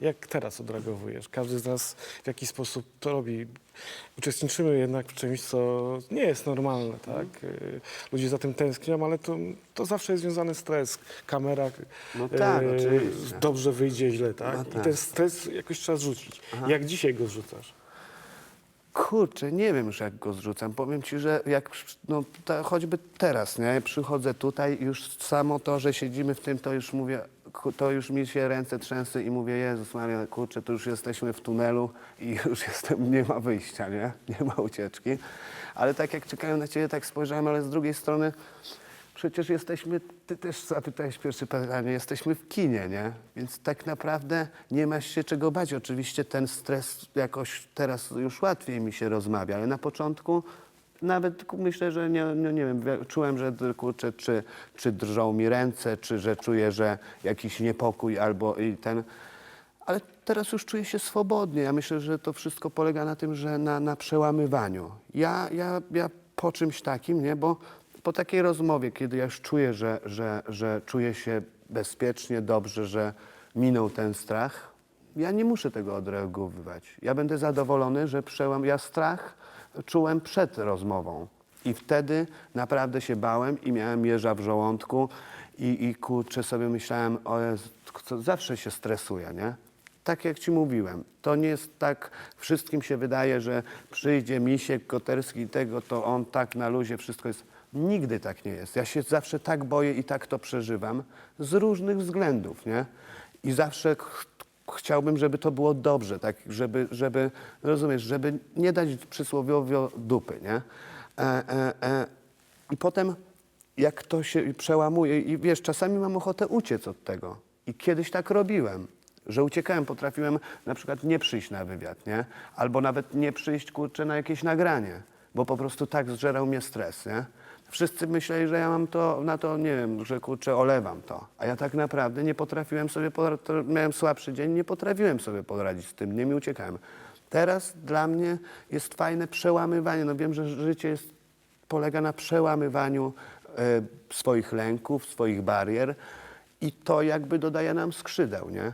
Jak teraz odreagowujesz? Każdy z nas w jakiś sposób to robi. Uczestniczymy jednak w czymś, co nie jest normalne, tak? Y, Ludzie za tym tęsknią, ale to, to zawsze jest związany stres. Kamera No tak, y, oczywiście. dobrze wyjdzie, źle, tak? No I tak. ten stres jakoś trzeba zrzucić. Jak dzisiaj go zrzucasz? Kurczę, nie wiem już jak go zrzucam. Powiem ci, że jak przy- no, ta, choćby teraz, nie? Przychodzę tutaj, już samo to, że siedzimy w tym, to już mówię, to już mi się ręce trzęsą i mówię, Jezus Maria, kurczę, to już jesteśmy w tunelu i już jestem, nie ma wyjścia, nie? Nie ma ucieczki. Ale tak jak czekałem na ciebie, tak spojrzałem, ale z drugiej strony przecież jesteśmy, ty też zapytałeś pierwsze pytanie, jesteśmy w kinie, nie? Więc tak naprawdę nie ma się czego bać. Oczywiście ten stres jakoś teraz już łatwiej mi się rozmawia, ale na początku nawet myślę, że nie, nie, nie wiem, wie- czułem, że kurczę, czy, czy drżą mi ręce, czy że czuję, że jakiś niepokój albo i ten... Ale teraz już czuję się swobodnie. Ja myślę, że to wszystko polega na tym, że na, na przełamywaniu. Ja, ja, ja po czymś takim, nie? Bo po takiej rozmowie, kiedy ja już czuję, że, że, że czuję się bezpiecznie, dobrze, że minął ten strach, ja nie muszę tego odreagowywać. Ja będę zadowolony, że przełam. Ja strach czułem przed rozmową. I wtedy naprawdę się bałem i miałem jeża w żołądku i, i kurczę sobie myślałem, o Jezu, co, zawsze się stresuję, nie? Tak jak ci mówiłem, to nie jest tak, wszystkim się wydaje, że przyjdzie Misiek Koterski i tego, to on tak na luzie wszystko jest. Nigdy tak nie jest. Ja się zawsze tak boję i tak to przeżywam z różnych względów, nie? I zawsze chciałbym, żeby to było dobrze, tak, żeby, żeby, rozumiesz, żeby nie dać przysłowiowo dupy, nie? E, e, e. I potem jak to się przełamuje i wiesz, czasami mam ochotę uciec od tego. I kiedyś tak robiłem, że uciekałem, potrafiłem na przykład nie przyjść na wywiad, nie? Albo nawet nie przyjść, kurczę, na jakieś nagranie, bo po prostu tak zżerał mnie stres, nie? Wszyscy myśleli, że ja mam to, na to, nie wiem, że kurczę, olewam to. A ja tak naprawdę nie potrafiłem sobie, miałem słabszy dzień, nie potrafiłem sobie poradzić z tym, nie mi uciekałem. Teraz dla mnie jest fajne przełamywanie. No wiem, że życie jest, polega na przełamywaniu e, swoich lęków, swoich barier i to jakby dodaje nam skrzydeł, nie?